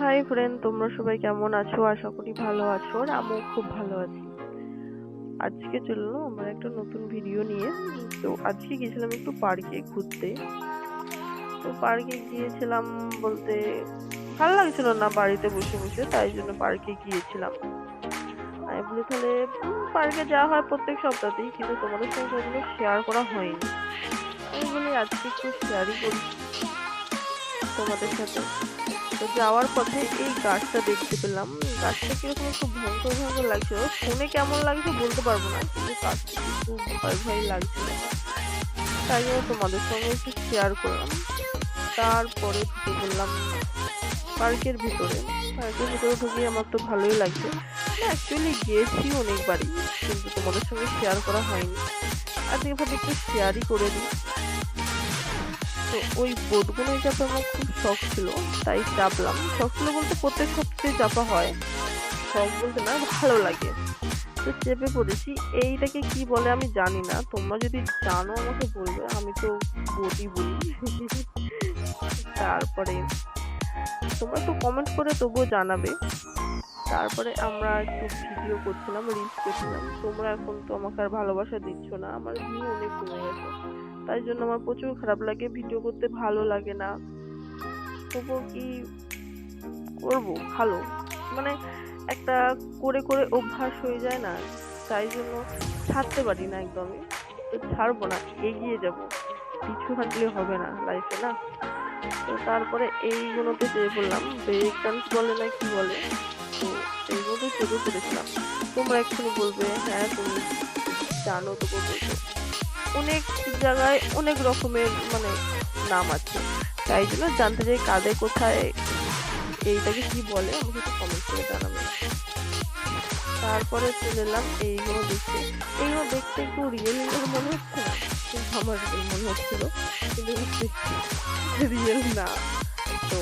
Hi friend তোমরা সবাই কেমন আছো? আশা করি ভালো আছো আর আমিও খুব ভালো আছি। আজকে চলল আমার একটা নতুন ভিডিও নিয়ে। তো আজকে গেছিলাম একটু পার্কে ঘুরতে। তো পার্কে গিয়েছিলাম বলতে ভালো লাগছিল না বাড়িতে বসে বসে, তাই জন্য পার্কে গিয়েছিলাম। আমি বলি তাহলে পার্কে যাওয়া হয় প্রত্যেক সপ্তাহতেই, কিন্তু তোমাদের সঙ্গে ওগুলো শেয়ার করা হয়নি। আমি বলি আজকে একটু শেয়ারই করি তোমাদের সাথে। তো যাওয়ার পথে এই গাছটা দেখতে পেলাম। গাছটা কীরকম একটু ভয়ঙ্কর ভয়ঙ্কর লাগছিল শুনে কেমন লাগছে বলতে পারব না, কিন্তু গাছটা একটু ভয় ভয় লাগছিল তাই জন্য তোমাদের সঙ্গে একটু শেয়ার করলাম। তারপরে ঢুকে বললাম পার্কের ভিতরে। পার্কের ভিতরে ঢুকে আমার তো ভালোই লাগছে। অ্যাকচুয়ালি গিয়েছি অনেকবারই, কিন্তু তোমাদের সঙ্গে শেয়ার করা হয়নি। আজকে ভাবে একটু শেয়ারই করে দিই। তো ওই বোটগুলো চাপে আমার খুব শখ ছিল, তাই চাপলাম। শখ ছিল বলতে প্রত্যেক সপ্তাহে চাপা হয়। শখ বলতে না, ভালো লাগে। তো চেপে পড়েছি। এইটাকে কি বলে আমি জানি না। তোমরা যদি জানো, আমাকে বলবে। আমি তো বোটই বলি। তারপরে তোমরা একটু কমেন্ট করে তবুও জানাবে। তারপরে আমরা একটু ভিডিও করছিলাম রিলস করছিলাম। তোমরা এখন তো আমাকে আর ভালোবাসা দিচ্ছ না। আমার ভিউ অনেক কমে গেছে। তাই জন্য আমার প্রচুর খারাপ লাগে ভিডিও করতে ভালো লাগে না। তবুও কি করব? ভালো। মানে একটা করে করে অভ্যাস হয়ে যায় না, তাই জন্য ছাড়তে পারি না একদমই। তো ছাড়বো না, এগিয়ে যাব। পিছু হাঁটলে হবে না লাইফে না? তো তারপরে এইগুলোতে চেয়ে বললাম ব্রেক ডান্স বলে না কি বলে? তো এইগুলোতে চেপে পড়েছিলাম তোমরা এক্ষুনি বলবে হ্যাঁ তুমি জানো তো বলবে অনেক জায়গায় অনেক রকমের মানে নাম আছে। তাই জন্য জানতে চাই কাদের কোথায় এইটাকে কি বলে? আমাকে একটু কমেন্ট করে জানাবেন। তারপরে চলে এলাম এইগুলো দেখতে। এইগুলো দেখতে একটু রিয়েল মনে হচ্ছে না, কিন্তু আমার রিয়েল মনে হচ্ছিল রিয়েল না। তো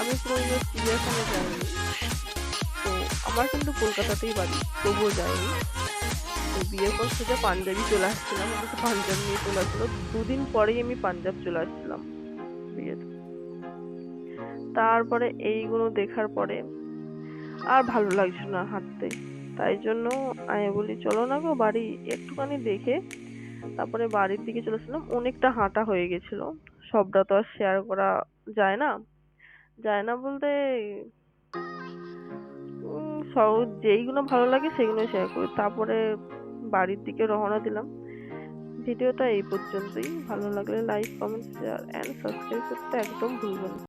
আমি কোনো চিড়িয়াখানা যাইনি তো আমার কিন্তু কলকাতাতেই বাড়ি, তবুও যাইনি। বিয়ের পর সোজা পাঞ্জাবি চলে আসছিলাম, আমাকে পাঞ্জাব নিয়ে চলে আসছিল। দুদিন পরেই আমি পাঞ্জাব চলে আসছিলাম বিয়েতে। তারপরে এইগুলো দেখার পরে আর ভালো লাগছিল না হাঁটতে। তাই জন্য আমি বলি, চলো না গো বাড়ি একটুখানি দেখে তারপরে বাড়ির দিকে চলে চলেছিলাম অনেকটা হাঁটা হয়ে গেছিল। সবটা তো আর শেয়ার করা যায় না। যায় না বলতে সব যেইগুলো ভালো লাগে সেগুলো শেয়ার করি। তারপরে বাড়ির দিকে রওনা দিলাম। ভিডিওটা এই পর্যন্তই। ভালো লাগলে like comment share and subscribe করতে একদম ভুলবেন না।